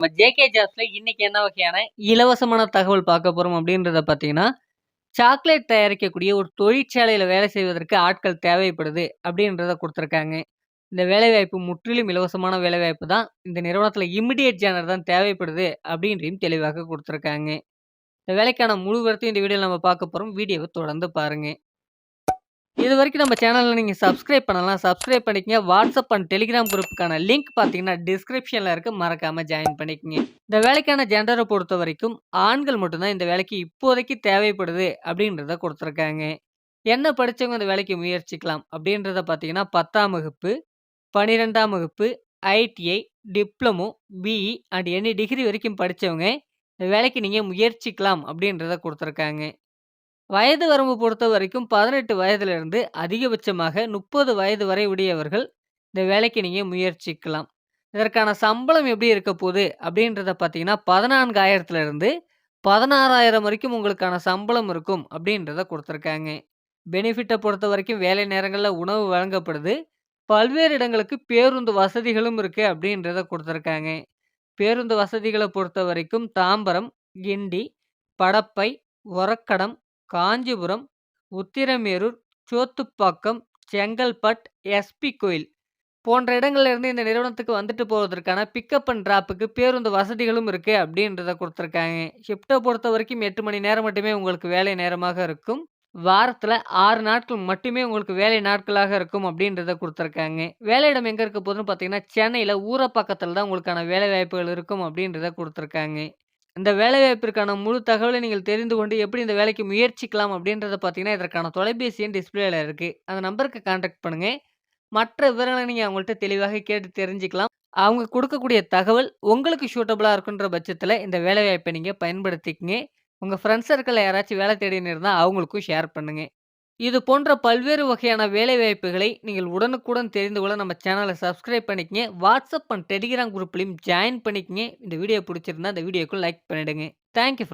நம்ம ஜேகே ஜாப்ஸ்ல இன்னைக்கு என்ன வகையான இலவசமான தகவல் பார்க்க போறோம் அப்படின்றத பார்த்தீங்கன்னா, சாக்லேட் தயாரிக்கக்கூடிய ஒரு தொழிற்சாலையில் வேலை செய்வதற்கு ஆட்கள் தேவைப்படுது அப்படின்றத கொடுத்துருக்காங்க. இந்த வேலைவாய்ப்பு முற்றிலும் இலவசமான வேலைவாய்ப்பு தான். இந்த நிறுவனத்தில் இமிடியேட் ஜேனர் தான் தேவைப்படுது அப்படின்றையும் தெளிவாக கொடுத்துருக்காங்க. இந்த வேலைக்கான முழுவரத்தையும் இந்த வீடியோவில் நம்ம பார்க்க போகிறோம் வீடியோவை தொடர்ந்து பாருங்கள் இது வரைக்கும் நம்ம சேனலில் நீங்கள் சப்ஸ்கிரைப் பண்ணலாம். சப்ஸ்கிரைப் பண்ணிக்கங்க. வாட்ஸ்அப் அண்ட் டெலிகிராம் குரூப்புக்கான லிங்க் பார்த்தீங்கன்னா, டிஸ்கிரிப்ஷனில் இருக்குது மறக்காம ஜாயின் பண்ணிக்கங்க. இந்த வேலைக்கான ஜென்ரோ பொறுத்த வரைக்கும் ஆண்கள் மட்டும்தான் இந்த வேலைக்கு இப்போதைக்கு தேவைப்படுது அப்படின்றத கொடுத்துருக்காங்க என்ன படித்தவங்க இந்த வேலைக்கு முயற்சிக்கலாம் அப்படின்றத பார்த்தீங்கன்னா, 10ஆம் வகுப்பு, 12ஆம் வகுப்பு, ITI, diploma, BE and any degree வரைக்கும் படித்தவங்க இந்த வேலைக்கு நீங்கள் முயற்சிக்கலாம் அப்படின்றத கொடுத்துருக்காங்க வயது வரம்பு பொறுத்த வரைக்கும் பதினெட்டு வயதிலிருந்து அதிகபட்சமாக 30 வயது வரை உடையவர்கள் இந்த வேலைக்கு நீங்கள் முயற்சிக்கலாம். இதற்கான சம்பளம் எப்படி இருக்க போகுது அப்படின்றத பார்த்தீங்கன்னா, 14,000லிருந்து 16,000 வரைக்கும் உங்களுக்கான சம்பளம் இருக்கும் அப்படின்றத கொடுத்துருக்காங்க பெனிஃபிட்டை பொறுத்த வரைக்கும் வேலை நேரங்களில் உணவு வழங்கப்படுது. பல்வேறு இடங்களுக்கு பேருந்து வசதிகளும் இருக்கு அப்படின்றத கொடுத்துருக்காங்க பேருந்து வசதிகளை பொறுத்த வரைக்கும் தாம்பரம், கிண்டி, படப்பை, ஒரக்கடம், காஞ்சிபுரம், உத்திரமேரூர், சோத்துப்பாக்கம், செங்கல்பட், எஸ்பி கோயில் போன்ற இடங்கள்ல இருந்து இந்த நிறுவனத்துக்கு வந்துட்டு போவதற்கான பிக்கப் அண்ட் ட்ராப்புக்கு பேருந்து வசதிகளும் இருக்கு அப்படின்றத கொடுத்துருக்காங்க. ஷிஃப்ட்டை பொறுத்த வரைக்கும் எட்டு மணி நேரம் மட்டுமே உங்களுக்கு வேலை நேரமாக இருக்கும். வாரத்தில் ஆறு நாட்கள் மட்டுமே உங்களுக்கு வேலை நாட்களாக இருக்கும் அப்படின்றத கொடுத்துருக்காங்க. வேலையிடம் எங்கே இருக்க போதுன்னு பார்த்தீங்கன்னா, சென்னையில் ஊர பக்கத்தில் தான் உங்களுக்கான வேலைவாய்ப்புகள் இருக்கும் அப்படின்றத கொடுத்துருக்காங்க. இந்த வேலைவாய்ப்பிற்கான முழு தகவலை நீங்கள் தெரிந்து கொண்டு எப்படி இந்த வேலைக்கு முயற்சிக்கலாம் அப்படின்றத பார்த்தீங்கன்னா, இதற்கான தொலைபேசி எண் டிஸ்பிளேல இருக்குது அந்த நம்பருக்கு கான்டாக்ட் பண்ணுங்கள் மற்ற விவரங்களை நீங்கள் அவங்கள்ட்ட தெளிவாக கேட்டு தெரிஞ்சுக்கலாம். அவங்க கொடுக்கக்கூடிய தகவல் உங்களுக்கு சூட்டபுளாக இருக்குன்ற பட்சத்தில் இந்த வேலைவாய்ப்பை நீங்கள் பயன்படுத்திக்கங்க. உங்கள் ஃப்ரெண்ட்ஸ் சர்க்கிளில் யாராச்சும் வேலை தேடின்னு இருந்தால் அவங்களுக்கும் ஷேர் பண்ணுங்கள் இது போன்ற பல்வேறு வகையான வேலைவாய்ப்புகளை நீங்கள் உடனுக்குடன் தெரிந்து கொள்ள நம்ம சேனலை சப்ஸ்கிரைப் பண்ணிக்கங்க. வாட்ஸ்அப் அண்ட் டெலிகிராம் குரூப்லையும் ஜாயின் பண்ணிக்கங்க. இந்த வீடியோ பிடிச்சிருந்தா இந்த வீடியோக்கு லைக் பண்ணிடுங்க. Thank you